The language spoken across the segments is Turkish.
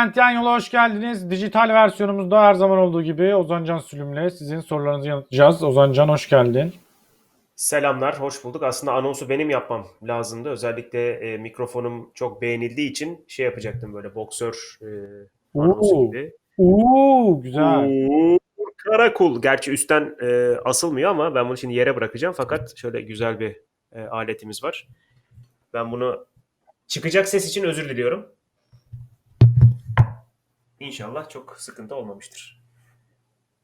Levent Yan Yol'a hoş geldiniz. Dijital versiyonumuzda her zaman olduğu gibi Ozan Can Sülüm'le sizin sorularınızı yanıtlayacağız. Ozan Can hoş geldin. Selamlar, hoş bulduk. Aslında anonsu benim yapmam lazımdı. Özellikle e, mikrofonum çok beğenildiği için şey yapacaktım böyle boksör e, anonsu Oo. gibi. Uuu güzel. Uğur Karakul. Gerçi üstten e, asılmıyor ama ben bunu şimdi yere bırakacağım. Fakat şöyle güzel bir e, aletimiz var. Ben bunu çıkacak ses için özür diliyorum. İnşallah çok sıkıntı olmamıştır.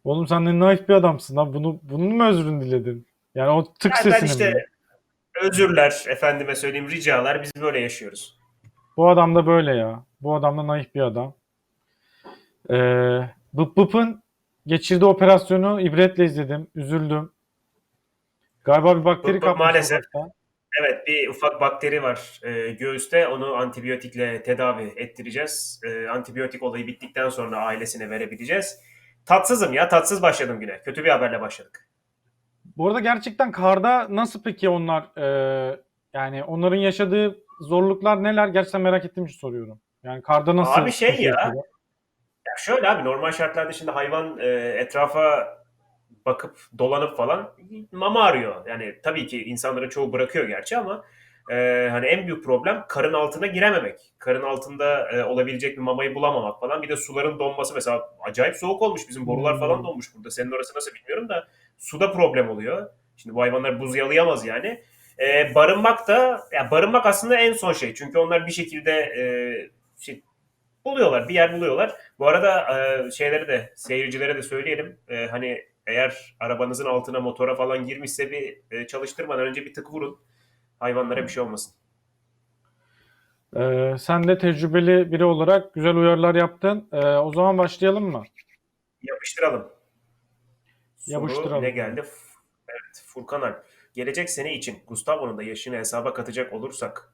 Oğlum sen ne naif bir adamsın lan. Bunu, bunun mu özrünü diledin? Yani o tık Yani sesini işte mi? özürler, efendime söyleyeyim ricalar biz böyle yaşıyoruz. Bu adam da böyle ya. Bu adam da naif bir adam. Ee, Bıp Bıp'ın geçirdiği operasyonu ibretle izledim. Üzüldüm. Galiba bir bakteri Bıp Bıp kapmış maalesef. sokakta. Evet bir ufak bakteri var e, göğüste. Onu antibiyotikle tedavi ettireceğiz. E, antibiyotik olayı bittikten sonra ailesine verebileceğiz. Tatsızım ya. Tatsız başladım güne. Kötü bir haberle başladık. Bu arada gerçekten karda nasıl peki onlar e, yani onların yaşadığı zorluklar neler? Gerçekten merak ettiğim için soruyorum. Yani karda nasıl? Abi şey ya, yaşıyorlar? Ya şöyle abi normal şartlarda şimdi hayvan e, etrafa bakıp dolanıp falan mama arıyor. Yani tabii ki insanların çoğu bırakıyor gerçi ama e, hani en büyük problem karın altına girememek. Karın altında e, olabilecek bir mamayı bulamamak falan. Bir de suların donması mesela acayip soğuk olmuş. Bizim borular Hmm. falan donmuş burada. Senin orası nasıl bilmiyorum da suda problem oluyor. Şimdi bu hayvanlar buz yalayamaz yani. E, barınmak da ya barınmak aslında en son şey. Çünkü onlar bir şekilde e, şey, buluyorlar, bir yer buluyorlar. Bu arada e, şeyleri de seyircilere de söyleyelim. E, hani eğer arabanızın altına motora falan girmişse bir e, çalıştırmadan önce bir tık vurun. Hayvanlara bir şey olmasın. E, sen de tecrübeli biri olarak güzel uyarılar yaptın. E, o zaman başlayalım mı? Yapıştıralım. Soru Yapıştıralım. ne geldi? Evet, Furkan Alp. Gelecek sene için Gustavo'nun da yaşını hesaba katacak olursak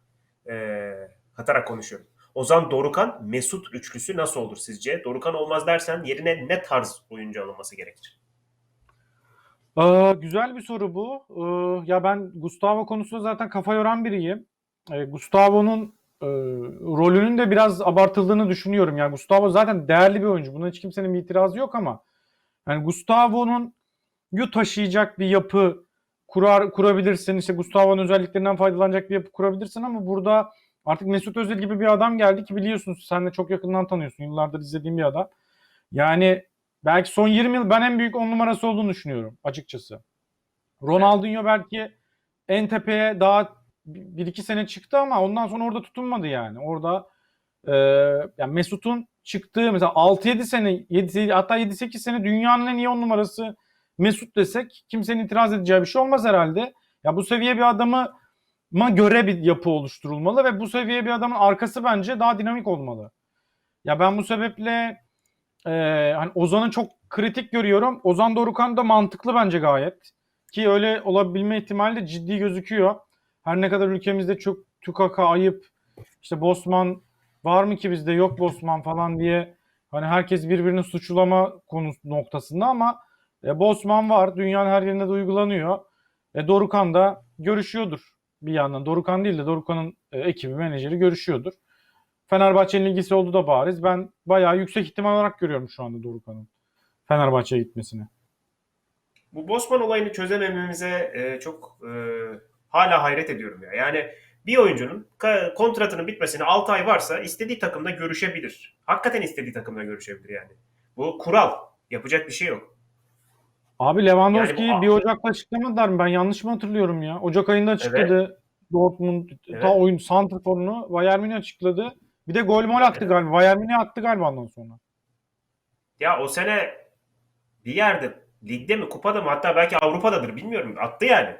e, katarak konuşuyorum. Ozan Dorukan Mesut üçlüsü nasıl olur sizce? Dorukan olmaz dersen yerine ne tarz oyuncu alınması gerekir? Aa, güzel bir soru bu. Ee, ya ben Gustavo konusunda zaten kafa yoran biriyim. Ee, Gustavo'nun e, rolünün de biraz abartıldığını düşünüyorum. Yani Gustavo zaten değerli bir oyuncu. Buna hiç kimsenin bir itirazı yok ama yani Gustavo'nun yu taşıyacak bir yapı kurar kurabilirsin. İşte Gustavo'nun özelliklerinden faydalanacak bir yapı kurabilirsin ama burada artık Mesut Özil gibi bir adam geldi ki biliyorsunuz sen de çok yakından tanıyorsun. Yıllardır izlediğim bir adam. Yani belki son 20 yıl ben en büyük on numarası olduğunu düşünüyorum açıkçası. Ronaldinho belki en tepeye daha bir iki sene çıktı ama ondan sonra orada tutunmadı yani. Orada e, yani Mesut'un çıktığı mesela 6-7 sene 7, hatta 7-8 sene dünyanın en iyi on numarası Mesut desek kimsenin itiraz edeceği bir şey olmaz herhalde. Ya bu seviye bir adamı ma göre bir yapı oluşturulmalı ve bu seviye bir adamın arkası bence daha dinamik olmalı. Ya ben bu sebeple e, hani Ozan'ı çok kritik görüyorum. Ozan Dorukan da mantıklı bence gayet. Ki öyle olabilme ihtimali de ciddi gözüküyor. Her ne kadar ülkemizde çok tükaka ayıp işte Bosman var mı ki bizde yok Bosman falan diye hani herkes birbirini suçlama konusu noktasında ama e, Bosman var. Dünyanın her yerinde de uygulanıyor. E, Dorukan da görüşüyordur bir yandan. Dorukan değil de Dorukan'ın e, ekibi, menajeri görüşüyordur. Fenerbahçe'nin ilgisi olduğu da bariz. Ben bayağı yüksek ihtimal olarak görüyorum şu anda Dorukan'ın Fenerbahçe'ye gitmesini. Bu Bosman olayını çözemememize e, çok e, hala hayret ediyorum ya. Yani bir oyuncunun kontratının bitmesine 6 ay varsa istediği takımda görüşebilir. Hakikaten istediği takımda görüşebilir yani. Bu kural. Yapacak bir şey yok. Abi Lewandowski'yi Yani bu- 1 Ocak'ta açıklamadılar mı? Ben yanlış mı hatırlıyorum ya? Ocak ayında açıkladı. Dortmund Evet. ta oyun santrforunu Bayern Münih açıkladı. Bir de gol mol attı galiba. Bayern Münih attı galiba ondan sonra. Ya o sene bir yerde ligde mi kupada mı hatta belki Avrupa'dadır bilmiyorum. Attı yani.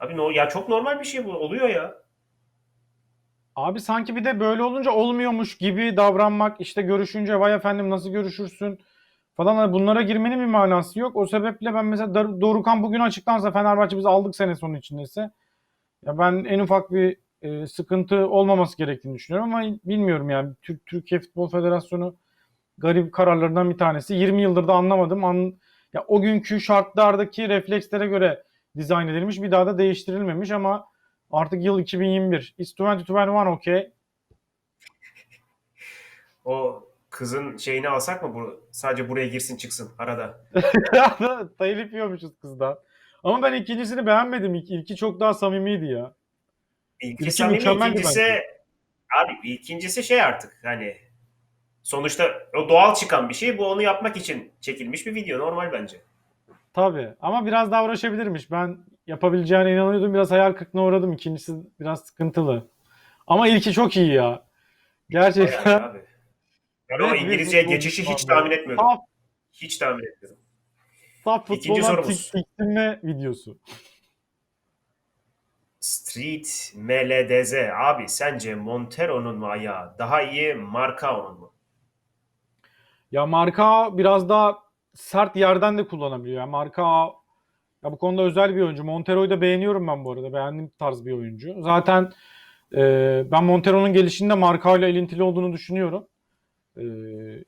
Abi no, ya çok normal bir şey bu. Oluyor ya. Abi sanki bir de böyle olunca olmuyormuş gibi davranmak işte görüşünce vay efendim nasıl görüşürsün falan hani bunlara girmenin bir manası yok. O sebeple ben mesela Dorukan bugün açıklansa Fenerbahçe biz aldık sene sonu içindeyse ya ben en ufak bir e, sıkıntı olmaması gerektiğini düşünüyorum ama bilmiyorum yani Türk Türkiye Futbol Federasyonu garip kararlarından bir tanesi. 20 yıldır da anlamadım. An, ya o günkü şartlardaki reflekslere göre dizayn edilmiş bir daha da değiştirilmemiş ama artık yıl 2021. Is 2021 okay? O kızın şeyini alsak mı bu sadece buraya girsin çıksın arada. Telif yiyormuşuz kızdan. Ama ben ikincisini beğenmedim. İlk, ilki çok daha samimiydi ya. İlki samimi, mükemmeldi ikincisi abi ikincisi şey artık hani sonuçta o doğal çıkan bir şey. Bu onu yapmak için çekilmiş bir video. Normal bence. Tabii. Ama biraz daha uğraşabilirmiş. Ben yapabileceğine inanıyordum. Biraz hayal kırıklığına uğradım. İkincisi biraz sıkıntılı. Ama ilki çok iyi ya. Gerçekten. abi. Ben o Evet, İngilizceye bir futbol geçişi hiç futbol. tahmin etmiyordum. Saf, Hiç tahmin etmiyordum. saf futboldan tiksinme videosu. Street MLDZ. Abi sence Montero'nun mu ayağı daha iyi Marcao'nun mu? Ya marka biraz daha sert yerden de kullanabiliyor. Yani marka ya bu konuda özel bir oyuncu. Montero'yu da beğeniyorum ben bu arada. Beğendiğim tarz bir oyuncu. Zaten e, ben Montero'nun gelişinde Marka ile ilintili olduğunu düşünüyorum. E,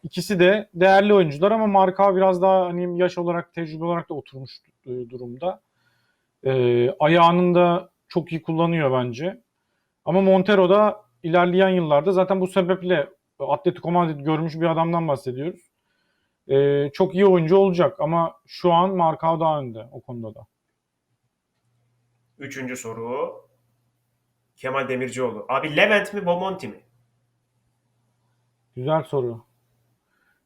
ikisi de değerli oyuncular ama Marka biraz daha hani yaş olarak, tecrübe olarak da oturmuş e, durumda. E, ayağının da çok iyi kullanıyor bence. Ama Montero da ilerleyen yıllarda zaten bu sebeple Atletico Madrid görmüş bir adamdan bahsediyoruz. Ee, çok iyi oyuncu olacak ama şu an Markao daha önde o konuda da. Üçüncü soru. Kemal Demircioğlu. Abi Levent mi Bomonti mi? Güzel soru.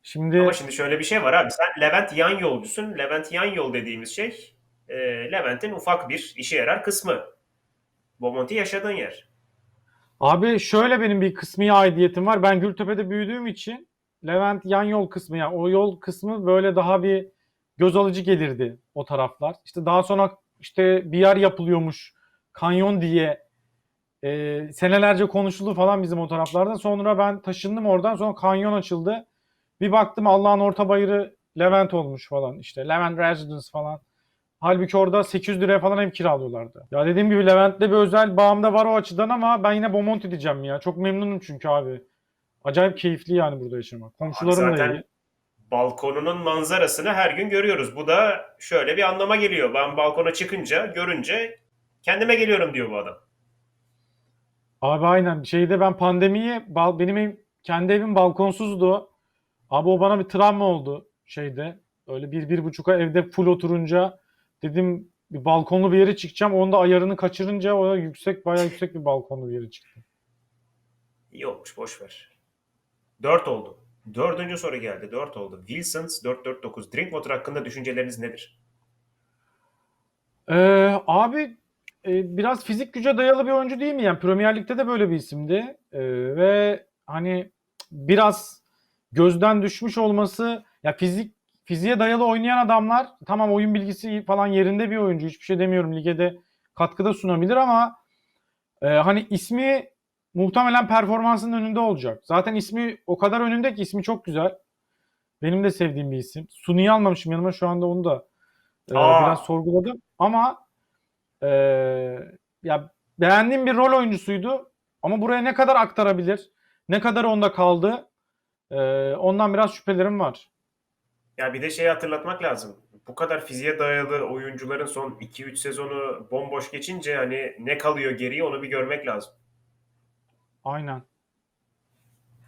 Şimdi Ama şimdi şöyle bir şey var abi. Sen Levent yan yolcusun. Levent yan yol dediğimiz şey e, Levent'in ufak bir işe yarar kısmı. Bomonti yaşadığın yer. abi şöyle benim bir kısmi aidiyetim var. Ben Gültepe'de büyüdüğüm için Levent yan yol kısmı yani o yol kısmı böyle daha bir göz alıcı gelirdi o taraflar. İşte daha sonra işte bir yer yapılıyormuş kanyon diye e, senelerce konuşuldu falan bizim o taraflarda. Sonra ben taşındım oradan sonra kanyon açıldı. Bir baktım Allah'ın orta bayırı Levent olmuş falan işte Levent Residence falan. Halbuki orada 800 liraya falan ev kiralıyorlardı. Ya dediğim gibi Levent'le bir özel bağım da var o açıdan ama ben yine Bomonti diyeceğim ya. Çok memnunum çünkü abi. Acayip keyifli yani burada yaşamak. Komşularım da zaten- iyi. Balkonunun manzarasını her gün görüyoruz. Bu da şöyle bir anlama geliyor. Ben balkona çıkınca, görünce kendime geliyorum diyor bu adam. Abi aynen. Şeyde ben pandemiyi benim ev, kendi evim balkonsuzdu. Abi o bana bir travma oldu şeyde. Öyle bir, bir buçuka evde full oturunca dedim bir balkonlu bir yere çıkacağım. Onda ayarını kaçırınca o yüksek bayağı yüksek bir balkonlu bir yere çıktı. İyi olmuş, boş ver. 4 oldu. Dördüncü soru geldi. 4 oldu. Wilsons 449. Drinkwater hakkında düşünceleriniz nedir? Ee, abi e, biraz fizik güce dayalı bir oyuncu değil mi? Yani Premier Lig'de de böyle bir isimdi. Ee, ve hani biraz gözden düşmüş olması ya fizik fiziğe dayalı oynayan adamlar tamam oyun bilgisi falan yerinde bir oyuncu. Hiçbir şey demiyorum. Lige de katkıda sunabilir ama e, hani ismi muhtemelen performansının önünde olacak. Zaten ismi o kadar önünde ki ismi çok güzel. Benim de sevdiğim bir isim. Suni'yi almamışım yanıma şu anda onu da e, Aa. biraz sorguladım. Ama e, ya beğendiğim bir rol oyuncusuydu. Ama buraya ne kadar aktarabilir? Ne kadar onda kaldı? E, ondan biraz şüphelerim var. Ya bir de şeyi hatırlatmak lazım. Bu kadar fiziğe dayalı oyuncuların son 2-3 sezonu bomboş geçince hani ne kalıyor geriye onu bir görmek lazım. Aynen.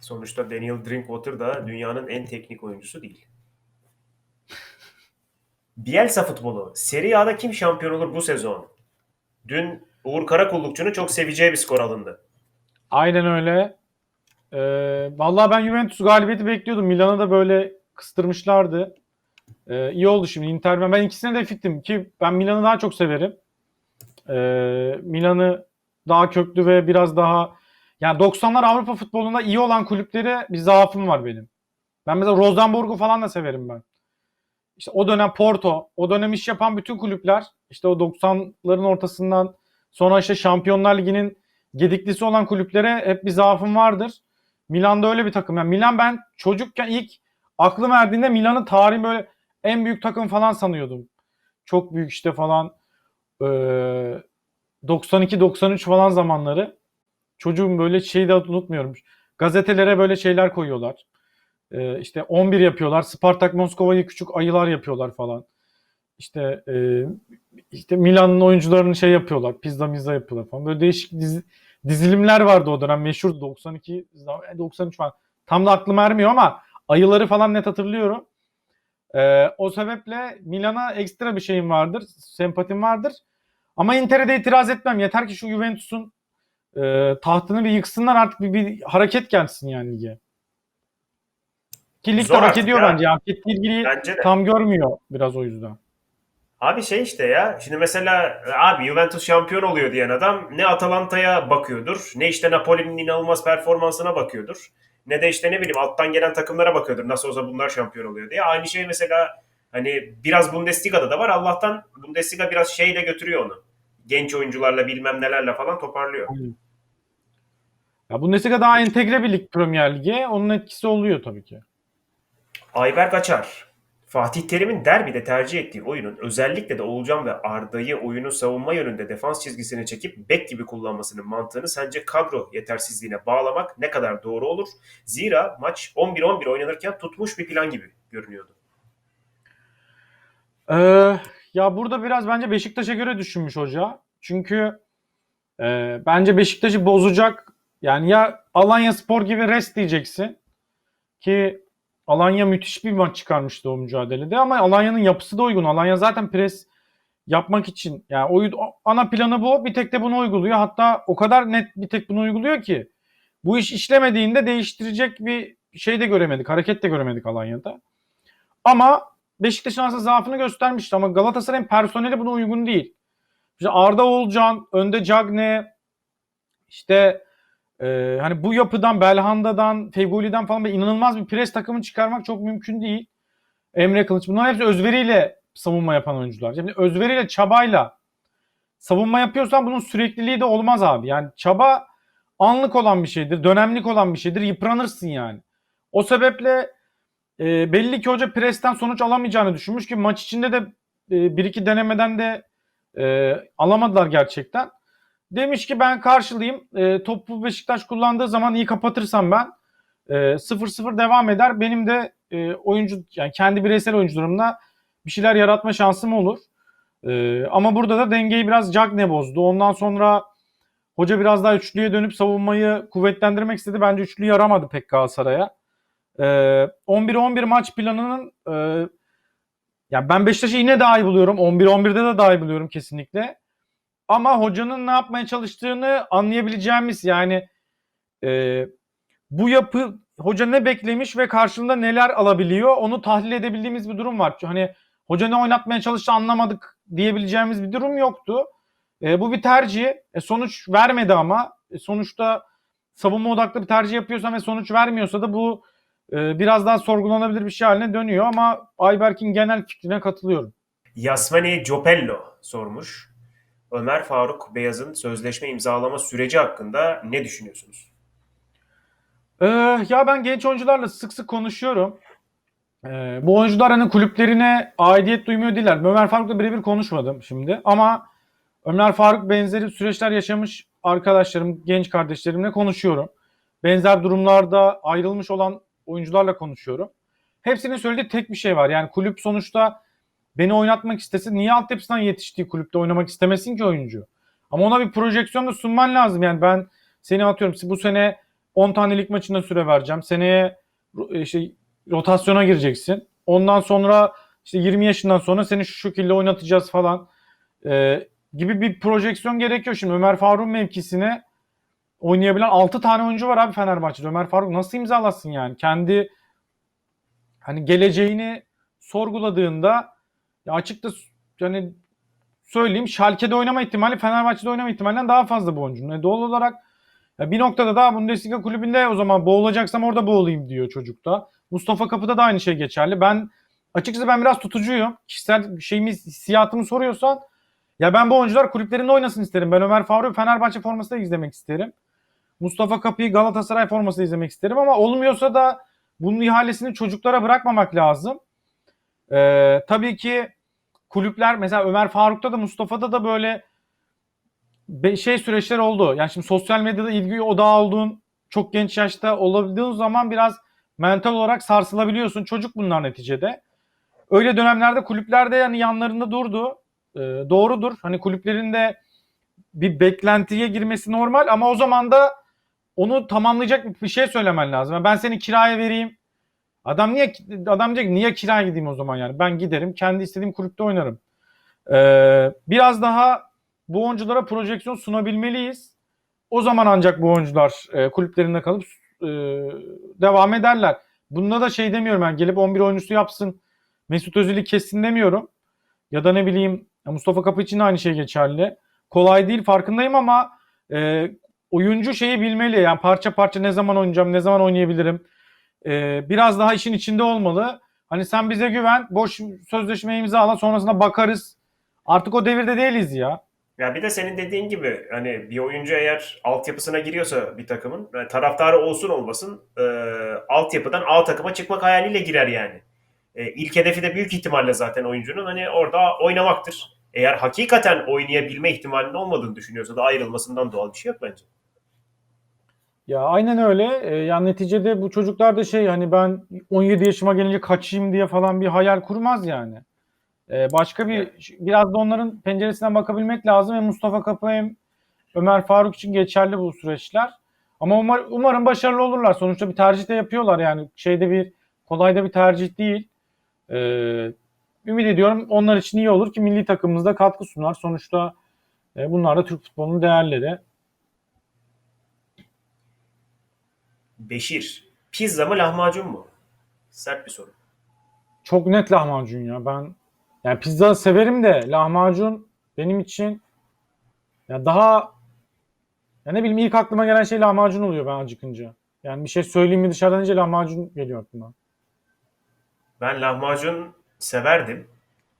Sonuçta Daniel Drinkwater da dünyanın en teknik oyuncusu değil. Bielsa futbolu. Serie A'da kim şampiyon olur bu sezon? Dün Uğur Karakullukçu'nun çok seveceği bir skor alındı. Aynen öyle. E, vallahi ben Juventus galibiyeti bekliyordum. Milan'ı da böyle kıstırmışlardı. E, iyi oldu şimdi Inter. Ben, ben ikisine de fittim ki ben Milan'ı daha çok severim. E, Milan'ı daha köklü ve biraz daha yani 90'lar Avrupa futbolunda iyi olan kulüplere bir zaafım var benim. Ben mesela Rosenborg'u falan da severim ben. İşte o dönem Porto, o dönem iş yapan bütün kulüpler işte o 90'ların ortasından sonra işte Şampiyonlar Ligi'nin gediklisi olan kulüplere hep bir zaafım vardır. Milan'da öyle bir takım. Yani Milan ben çocukken ilk aklım erdiğinde Milan'ın tarihi böyle en büyük takım falan sanıyordum. Çok büyük işte falan eee 92-93 falan zamanları. Çocuğum böyle şeyi de unutmuyorum. Gazetelere böyle şeyler koyuyorlar. Ee, işte 11 yapıyorlar. Spartak Moskova'yı küçük ayılar yapıyorlar falan. İşte e, işte Milan'ın oyuncularını şey yapıyorlar. Pizza mizza yapıyorlar falan. Böyle değişik dizi- dizilimler vardı o dönem. Meşhur 92 93 falan. tam da aklım ermiyor ama ayıları falan net hatırlıyorum. Ee, o sebeple Milan'a ekstra bir şeyim vardır. Sempatim vardır. Ama Inter'e de itiraz etmem. Yeter ki şu Juventus'un e, tahtını bir yıksınlar artık bir, bir hareket gelsin yani lige. Ki lig de hak ediyor ya. bence. Hak ettiği ilgili tam görmüyor biraz o yüzden. Abi şey işte ya. Şimdi mesela abi Juventus şampiyon oluyor diyen adam ne Atalanta'ya bakıyordur, ne işte Napoli'nin inanılmaz performansına bakıyordur. Ne de işte ne bileyim alttan gelen takımlara bakıyordur. Nasıl olsa bunlar şampiyon oluyor diye. Aynı şey mesela hani biraz Bundesliga'da da var. Allah'tan Bundesliga biraz şeyle götürüyor onu. Genç oyuncularla bilmem nelerle falan toparlıyor. Ya Bundesliga daha entegre bir lig Premier Lig'e. Onun etkisi oluyor tabii ki. Ayberk Açar. Fatih Terim'in derbide tercih ettiği oyunun özellikle de Oğulcan ve Arda'yı oyunu savunma yönünde defans çizgisine çekip bek gibi kullanmasının mantığını sence kadro yetersizliğine bağlamak ne kadar doğru olur? Zira maç 11-11 oynanırken tutmuş bir plan gibi görünüyordu. Ee, ya burada biraz bence Beşiktaş'a göre düşünmüş hoca. Çünkü e, bence Beşiktaş'ı bozacak. Yani ya Alanya Spor gibi rest diyeceksin. Ki Alanya müthiş bir maç çıkarmıştı o mücadelede ama Alanya'nın yapısı da uygun. Alanya zaten pres yapmak için yani oyun ana planı bu. Bir tek de bunu uyguluyor. Hatta o kadar net bir tek bunu uyguluyor ki bu iş işlemediğinde değiştirecek bir şey de göremedik. Hareket de göremedik Alanya'da. Ama Beşiktaş'ın aslında zaafını göstermişti ama Galatasaray'ın personeli buna uygun değil. İşte Arda Oğulcan, önde Cagne, işte e, hani bu yapıdan, Belhanda'dan, Fegoli'den falan böyle inanılmaz bir pres takımı çıkarmak çok mümkün değil. Emre Kılıç. Bunların hepsi özveriyle savunma yapan oyuncular. Şimdi özveriyle, çabayla savunma yapıyorsan bunun sürekliliği de olmaz abi. Yani çaba anlık olan bir şeydir, dönemlik olan bir şeydir. Yıpranırsın yani. O sebeple e, belli ki hoca presten sonuç alamayacağını düşünmüş ki maç içinde de e, bir iki denemeden de e, alamadılar gerçekten. Demiş ki ben karşılayayım. E, topu Beşiktaş kullandığı zaman iyi kapatırsam ben e, 0-0 devam eder. Benim de e, oyuncu yani kendi bireysel oyuncularımla bir şeyler yaratma şansım olur. E, ama burada da dengeyi biraz Cagne bozdu. Ondan sonra hoca biraz daha üçlüye dönüp savunmayı kuvvetlendirmek istedi. Bence üçlü yaramadı pek Galatasaray'a. Ee, 11-11 maç planının e, ya ben Beşiktaş'ı yine daha iyi buluyorum. 11-11'de de daha iyi buluyorum kesinlikle. Ama hocanın ne yapmaya çalıştığını anlayabileceğimiz yani e, bu yapı hoca ne beklemiş ve karşılığında neler alabiliyor onu tahlil edebildiğimiz bir durum var. Hani hoca ne oynatmaya çalıştı anlamadık diyebileceğimiz bir durum yoktu. E, bu bir tercih. E, sonuç vermedi ama. E, sonuçta savunma odaklı bir tercih yapıyorsan ve sonuç vermiyorsa da bu e, biraz daha sorgulanabilir bir şey haline dönüyor ama Ayberk'in genel fikrine katılıyorum. Yasmani Copello sormuş. Ömer Faruk Beyaz'ın sözleşme imzalama süreci hakkında ne düşünüyorsunuz? Ee, ya ben genç oyuncularla sık sık konuşuyorum. Ee, bu oyuncular hani kulüplerine aidiyet duymuyor değiller. Ömer Faruk'la birebir konuşmadım şimdi ama Ömer Faruk benzeri süreçler yaşamış arkadaşlarım, genç kardeşlerimle konuşuyorum. Benzer durumlarda ayrılmış olan oyuncularla konuşuyorum. Hepsinin söylediği tek bir şey var. Yani kulüp sonuçta beni oynatmak istese niye altyapısından yetiştiği kulüpte oynamak istemesin ki oyuncu? Ama ona bir projeksiyon da sunman lazım. Yani ben seni atıyorum bu sene 10 tane lig maçında süre vereceğim. Seneye işte rotasyona gireceksin. Ondan sonra işte 20 yaşından sonra seni şu şekilde oynatacağız falan Ee, gibi bir projeksiyon gerekiyor. Şimdi Ömer Faruk'un mevkisine oynayabilen 6 tane oyuncu var abi Fenerbahçe'de. Ömer Faruk nasıl imzalasın yani? Kendi hani geleceğini sorguladığında ya açıkça yani söyleyeyim Schalke'de oynama ihtimali Fenerbahçe'de oynama ihtimalinden daha fazla bu oyuncunun. E doğal olarak ya bir noktada da Bundesliga kulübünde o zaman boğulacaksam orada boğulayım diyor çocukta. Mustafa Kapı'da da aynı şey geçerli. Ben açıkçası ben biraz tutucuyum. Kişisel şeyimi, hissiyatımı soruyorsan ya ben bu oyuncular kulüplerinde oynasın isterim. Ben Ömer Faruk'u Fenerbahçe formasında izlemek isterim. Mustafa Kapı'yı Galatasaray formasında izlemek isterim ama olmuyorsa da bunun ihalesini çocuklara bırakmamak lazım. Ee, tabii ki kulüpler mesela Ömer Faruk'ta da Mustafa'da da böyle şey süreçler oldu. Yani şimdi sosyal medyada ilgi odağı olduğun çok genç yaşta olabildiğin zaman biraz mental olarak sarsılabiliyorsun. Çocuk bunlar neticede. Öyle dönemlerde kulüplerde yani yanlarında durdu. Ee, doğrudur. Hani kulüplerin de bir beklentiye girmesi normal ama o zaman da onu tamamlayacak bir şey söylemen lazım. Yani Ben seni kiraya vereyim. Adam niye adam diyecek niye kiraya gideyim o zaman yani? Ben giderim kendi istediğim kulüpte oynarım. Ee, biraz daha bu oyunculara projeksiyon sunabilmeliyiz. O zaman ancak bu oyuncular e, kulüplerinde kalıp e, devam ederler. Bunda da şey demiyorum yani gelip 11 oyuncusu yapsın. Mesut Özil'i kessin demiyorum. Ya da ne bileyim Mustafa Kapı için de aynı şey geçerli. Kolay değil farkındayım ama e, oyuncu şeyi bilmeli. Yani parça parça ne zaman oynayacağım, ne zaman oynayabilirim. E, biraz daha işin içinde olmalı. Hani sen bize güven, boş sözleşme imzala sonrasında bakarız. Artık o devirde değiliz ya. Ya bir de senin dediğin gibi hani bir oyuncu eğer altyapısına giriyorsa bir takımın yani taraftarı olsun olmasın e, altyapıdan A takıma çıkmak hayaliyle girer yani. E, ilk hedefi de büyük ihtimalle zaten oyuncunun hani orada oynamaktır. Eğer hakikaten oynayabilme ihtimalinin olmadığını düşünüyorsa da ayrılmasından doğal bir şey yok bence. Ya aynen öyle. Ee, yani neticede bu çocuklar da şey hani ben 17 yaşıma gelince kaçayım diye falan bir hayal kurmaz yani. Ee, başka bir biraz da onların penceresinden bakabilmek lazım. Hem Mustafa Kapı hem Ömer Faruk için geçerli bu süreçler. Ama umar, umarım başarılı olurlar. Sonuçta bir tercih de yapıyorlar yani. Şeyde bir kolay da bir tercih değil. Ee, ümit ediyorum onlar için iyi olur ki milli takımımızda katkı sunar. Sonuçta e, bunlar da Türk futbolunun değerleri. Beşir, pizza mı lahmacun mu? Sert bir soru. Çok net lahmacun ya. Ben yani pizza severim de lahmacun benim için ya daha ya ne bileyim ilk aklıma gelen şey lahmacun oluyor ben acıkınca. Yani bir şey söyleyeyim mi dışarıdan önce lahmacun geliyor aklıma. Ben lahmacun severdim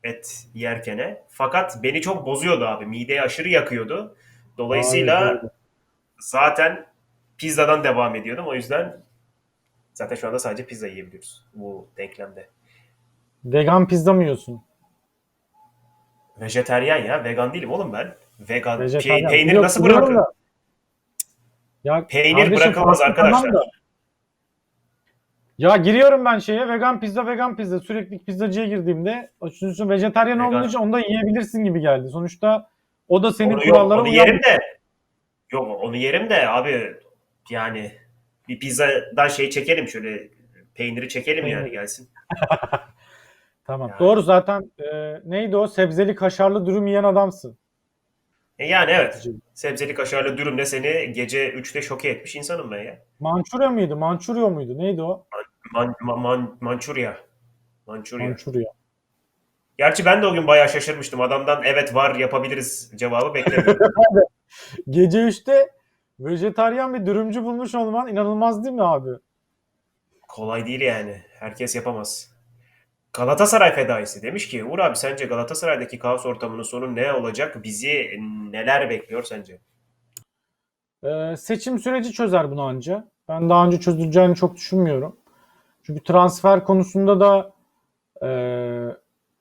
et yerkene. Fakat beni çok bozuyordu abi. Mideyi aşırı yakıyordu. Dolayısıyla öyle. zaten pizzadan devam ediyordum. O yüzden zaten şu anda sadece pizza yiyebiliyoruz bu denklemde. vegan pizza mı yiyorsun? Vejeteryan ya. Vegan değilim oğlum ben. Vegan. Pe- peynir Yok, nasıl bırakır? da. Ya Peynir bırakılmaz arkadaşlar. da. Ya giriyorum ben şeye vegan pizza vegan pizza sürekli pizzacıya girdiğimde açıkçası vejetaryen Vegan. olduğu için onu da yiyebilirsin gibi geldi. Sonuçta o da senin Onu, yok, kurallara onu uyan yerim de. Yok onu yerim de abi yani bir pizzadan şey çekelim şöyle peyniri çekelim yani gelsin. Tamam. Yani. Doğru zaten e, neydi o? Sebzeli kaşarlı dürüm yiyen adamsın. E yani evet. Sebzeli kaşarlı dürümle seni gece 3'te şoke etmiş insanım ben ya. Mançurya mıydı? Mançurya muydu? Neydi o? Man, man, man, Mançurya. Mançurya. Mançurya. Gerçi ben de o gün bayağı şaşırmıştım. Adamdan evet var yapabiliriz cevabı beklemiyordum. Gece 3'te vejetaryen bir dürümcü bulmuş olman inanılmaz değil mi abi? Kolay değil yani. Herkes yapamaz. Galatasaray fedaisi demiş ki Uğur abi sence Galatasaray'daki kaos ortamının sonu ne olacak? Bizi neler bekliyor sence? Ee, seçim süreci çözer bunu anca. Ben daha önce çözüleceğini çok düşünmüyorum. Çünkü transfer konusunda da e,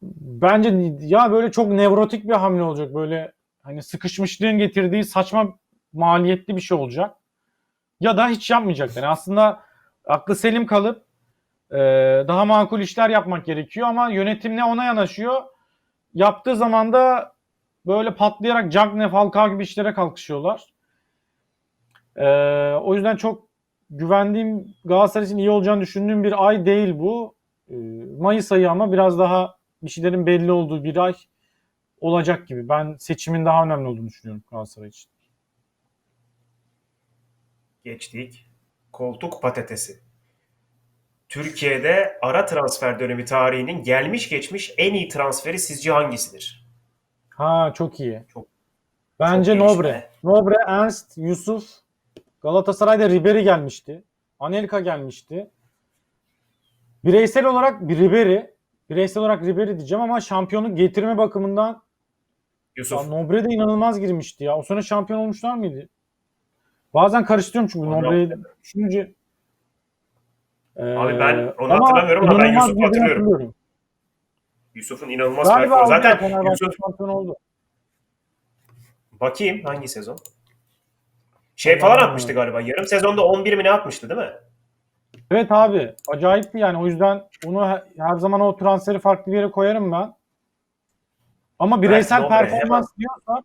bence ya böyle çok nevrotik bir hamle olacak. Böyle hani sıkışmışlığın getirdiği saçma maliyetli bir şey olacak. Ya da hiç yapmayacak. Yani aslında aklı selim kalıp e, daha makul işler yapmak gerekiyor ama yönetim ne ona yanaşıyor. Yaptığı zaman da böyle patlayarak Cagne Falcao gibi işlere kalkışıyorlar. Ee, o yüzden çok güvendiğim Galatasaray için iyi olacağını düşündüğüm bir ay değil bu. Ee, Mayıs ayı ama biraz daha bir şeylerin belli olduğu bir ay olacak gibi. Ben seçimin daha önemli olduğunu düşünüyorum Galatasaray için. Geçtik. Koltuk patatesi. Türkiye'de ara transfer dönemi tarihinin gelmiş geçmiş en iyi transferi sizce hangisidir? Ha çok iyi. Çok- Bence çok Nobre. be. Nobre, Ernst, Yusuf. Galatasaray'da Ribery gelmişti. Anelka gelmişti. Bireysel olarak bir Ribery. Bireysel olarak Ribery diyeceğim ama şampiyonluk getirme bakımından Ya Yusuf. Nobre de inanılmaz girmişti ya. O sene şampiyon olmuşlar mıydı? Bazen karıştırıyorum çünkü Norveç'i düşününce. Ee, Abi ben onu ama hatırlamıyorum ama ben Yusuf'u hatırlıyorum. hatırlıyorum. Yusuf'un inanılmaz Galiba performansı. Zaten Yusuf... oldu. Bakayım hangi sezon? Şey falan atmıştı galiba. Yarım sezonda 11 mi ne atmıştı değil mi? Evet abi. Acayipti yani. O yüzden onu her zaman o transferi farklı bir yere koyarım ben. Ama bireysel evet, performans diyorsa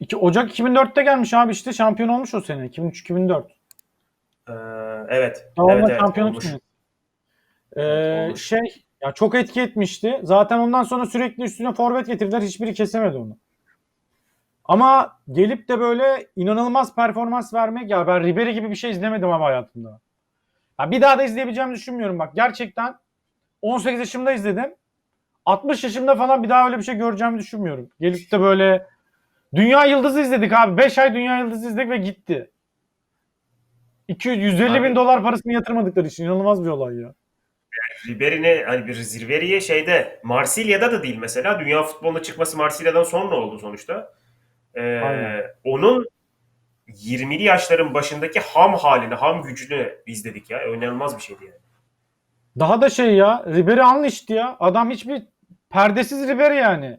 2 Ocak 2004'te gelmiş abi işte şampiyon olmuş o sene 2003-2004. Ee, evet. Tamam evet, şampiyonluk olmuş. Ee, olmuş. şey ya çok etki etmişti. Zaten ondan sonra sürekli üstüne forvet getirdiler. Hiçbiri kesemedi onu. Ama gelip de böyle inanılmaz performans vermek ya ben Ribery gibi bir şey izlemedim ama hayatımda. Ya bir daha da izleyebileceğimi düşünmüyorum bak. Gerçekten 18 yaşımda izledim. 60 yaşımda falan bir daha öyle bir şey göreceğimi düşünmüyorum. Gelip de böyle Dünya Yıldızı izledik abi. 5 ay Dünya Yıldızı izledik ve gitti. 200 150 bin Abi. dolar parasını yatırmadıkları için inanılmaz bir olay ya. Ribery'ne hani bir Ribery'e şeyde Marsilya'da da değil mesela. Dünya futboluna çıkması Marsilya'dan sonra oldu sonuçta. Ee, Aynen. onun 20'li yaşların başındaki ham halini, ham gücünü izledik ya. İnanılmaz bir şeydi yani. Daha da şey ya Ribery unleashed ya. Adam hiçbir perdesiz Ribery yani.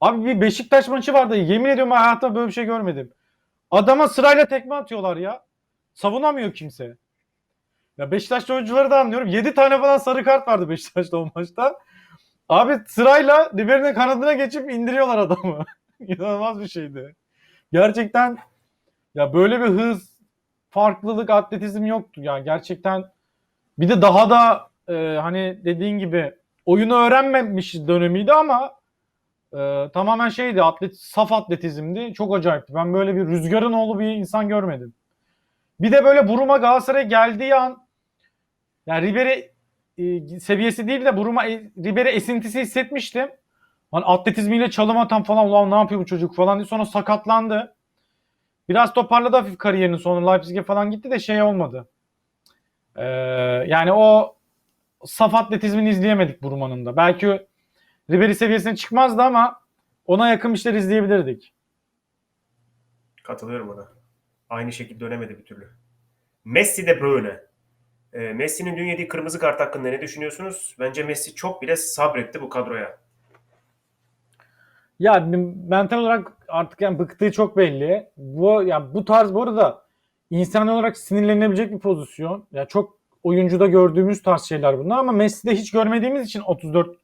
Abi bir Beşiktaş maçı vardı. Yemin ediyorum hayatımda böyle bir şey görmedim. Adama sırayla tekme atıyorlar ya. Savunamıyor kimse. Ya Beşiktaşlı oyuncuları da anlıyorum. 7 tane falan sarı kart vardı Beşiktaş'ta o maçta. Abi sırayla Ribery'nin kanadına geçip indiriyorlar adamı. İnanılmaz bir şeydi. Gerçekten ya böyle bir hız, farklılık, atletizm yoktu ya. Gerçekten bir de daha da e, hani dediğin gibi oyunu öğrenmemiş dönemiydi ama e, tamamen şeydi atlet saf atletizmdi. Çok acayipti. Ben böyle bir rüzgarın oğlu bir insan görmedim. Bir de böyle Buruma Galatasaray'a geldiği an yani Ribery e, seviyesi değil de Buruma e, Ribery esintisi hissetmiştim. Hani atletizmiyle çalım atan falan ulan ne yapıyor bu çocuk falan diye sonra sakatlandı. Biraz toparladı hafif kariyerini sonra Leipzig'e falan gitti de şey olmadı. Ee, yani o saf atletizmini izleyemedik Buruma'nın da. Belki Ribery seviyesine çıkmazdı ama ona yakın işler izleyebilirdik. Katılıyorum ona. Aynı şekilde dönemedi bir türlü. Messi de Bruyne. Ee, Messi'nin dün yediği kırmızı kart hakkında ne düşünüyorsunuz? Bence Messi çok bile sabretti bu kadroya. Ya mental olarak artık yani bıktığı çok belli. Bu yani bu tarz bu arada insan olarak sinirlenebilecek bir pozisyon. Ya çok oyuncuda gördüğümüz tarz şeyler bunlar ama Messi'de hiç görmediğimiz için 34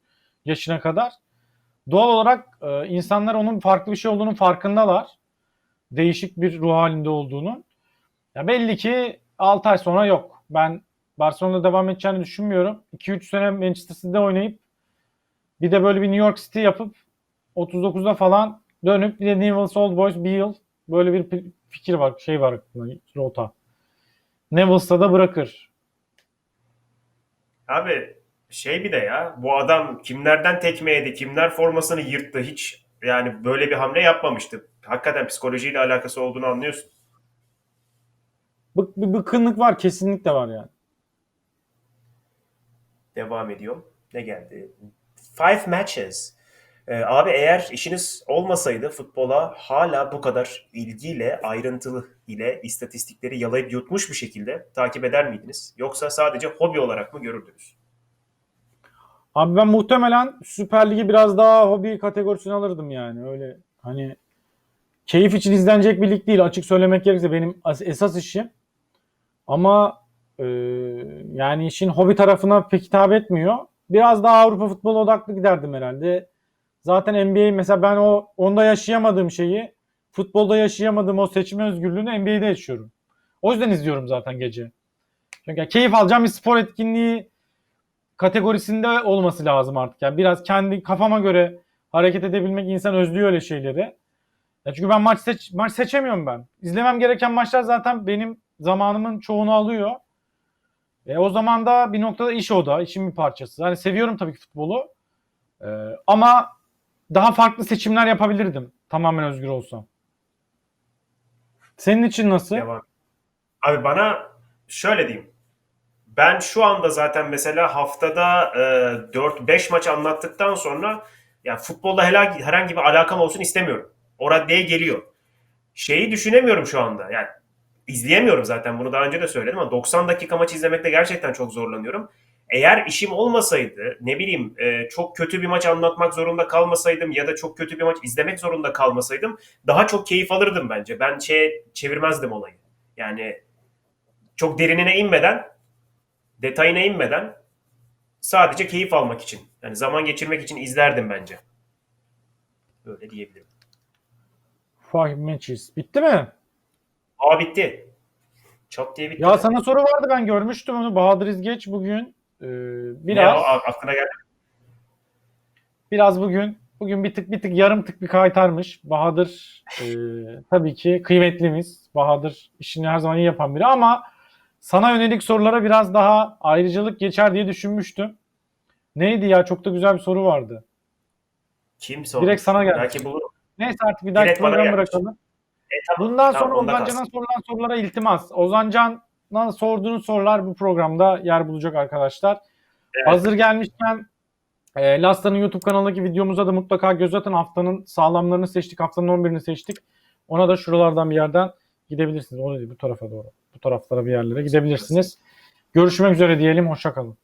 yaşına kadar doğal olarak e, insanlar onun farklı bir şey olduğunun farkındalar. Değişik bir ruh halinde olduğunu. Ya belli ki 6 ay sonra yok. Ben Barcelona'da devam edeceğini düşünmüyorum. 2-3 sene Manchester City'de oynayıp bir de böyle bir New York City yapıp 39'da falan dönüp bir de Newell's Old Boys bir yıl böyle bir fikir var, şey var aklımda, rota. Newells'ta da bırakır. Abi şey bir de ya bu adam kimlerden tekme yedi, kimler formasını yırttı hiç yani böyle bir hamle yapmamıştı. Hakikaten psikolojiyle alakası olduğunu anlıyorsun. Bık, bir bıkkınlık var, kesinlikle var yani. Devam ediyorum. Ne geldi? Five matches. Ee, abi eğer işiniz olmasaydı futbola hala bu kadar ilgiyle, ayrıntılı ile istatistikleri yalayıp yutmuş bir şekilde takip eder miydiniz? Yoksa sadece hobi olarak mı görürdünüz? Abi ben muhtemelen Süper Lig'i biraz daha hobi kategorisine alırdım yani. Öyle hani keyif için izlenecek bir lig değil. Açık söylemek gerekirse benim as- esas işim. Ama e, yani işin hobi tarafına pek hitap etmiyor. Biraz daha Avrupa futbolu odaklı giderdim herhalde. Zaten NBA mesela ben o onda yaşayamadığım şeyi futbolda yaşayamadığım o seçme özgürlüğünü NBA'de yaşıyorum. O yüzden izliyorum zaten gece. Çünkü keyif alacağım bir spor etkinliği kategorisinde olması lazım artık. Yani biraz kendi kafama göre hareket edebilmek insan özlüyor öyle şeyleri. Ya çünkü ben maç seç maç seçemiyorum ben. İzlemem gereken maçlar zaten benim zamanımın çoğunu alıyor. E o zaman da bir noktada iş o da, işin bir parçası. Hani seviyorum tabii ki futbolu. E, ama daha farklı seçimler yapabilirdim. Tamamen özgür olsam. Senin için nasıl? Devam. Abi bana şöyle diyeyim. Ben şu anda zaten mesela haftada e, 4-5 maç anlattıktan sonra ya futbolla herhangi, bir alakam olsun istemiyorum. O raddeye geliyor. Şeyi düşünemiyorum şu anda. Yani izleyemiyorum zaten bunu daha önce de söyledim ama 90 dakika maç izlemekte gerçekten çok zorlanıyorum. Eğer işim olmasaydı ne bileyim e, çok kötü bir maç anlatmak zorunda kalmasaydım ya da çok kötü bir maç izlemek zorunda kalmasaydım daha çok keyif alırdım bence. Ben şey çevirmezdim olayı. Yani çok derinine inmeden, detayına inmeden sadece keyif almak için, yani zaman geçirmek için izlerdim bence. Öyle diyebilirim. Five matches. Bitti mi? Aa bitti. Çat diye bitti. Ya sana soru vardı ben görmüştüm onu. Bahadır İzgeç bugün e, Ne biraz o? A- aklına geldi. biraz bugün bugün bir tık bir tık yarım tık bir kaytarmış. Bahadır e, tabii ki kıymetlimiz. Bahadır işini her zaman iyi yapan biri ama sana yönelik sorulara biraz daha ayrıcalık geçer diye düşünmüştüm. Neydi ya? Çok da güzel bir soru vardı. Kim sordu? Direkt sana geldi. Belki bulurum. Neyse artık bir dahaki program bırakalım. E, tamam. Bundan Tamam, sonra onda Ozan kalsın. Can'a sorulan sorulara iltimas. Ozan Can'a sorduğunuz sorular bu programda yer bulacak arkadaşlar. Evet. Hazır gelmişken e, Lasta'nın YouTube kanalındaki videomuza da mutlaka göz atın. Haftanın sağlamlarını seçtik. Haftanın 11'ini seçtik. Ona da şuralardan bir yerden gidebilirsiniz. O değil bu tarafa doğru. Bu taraflara bir yerlere gidebilirsiniz. Görüşmek üzere diyelim. Hoşçakalın.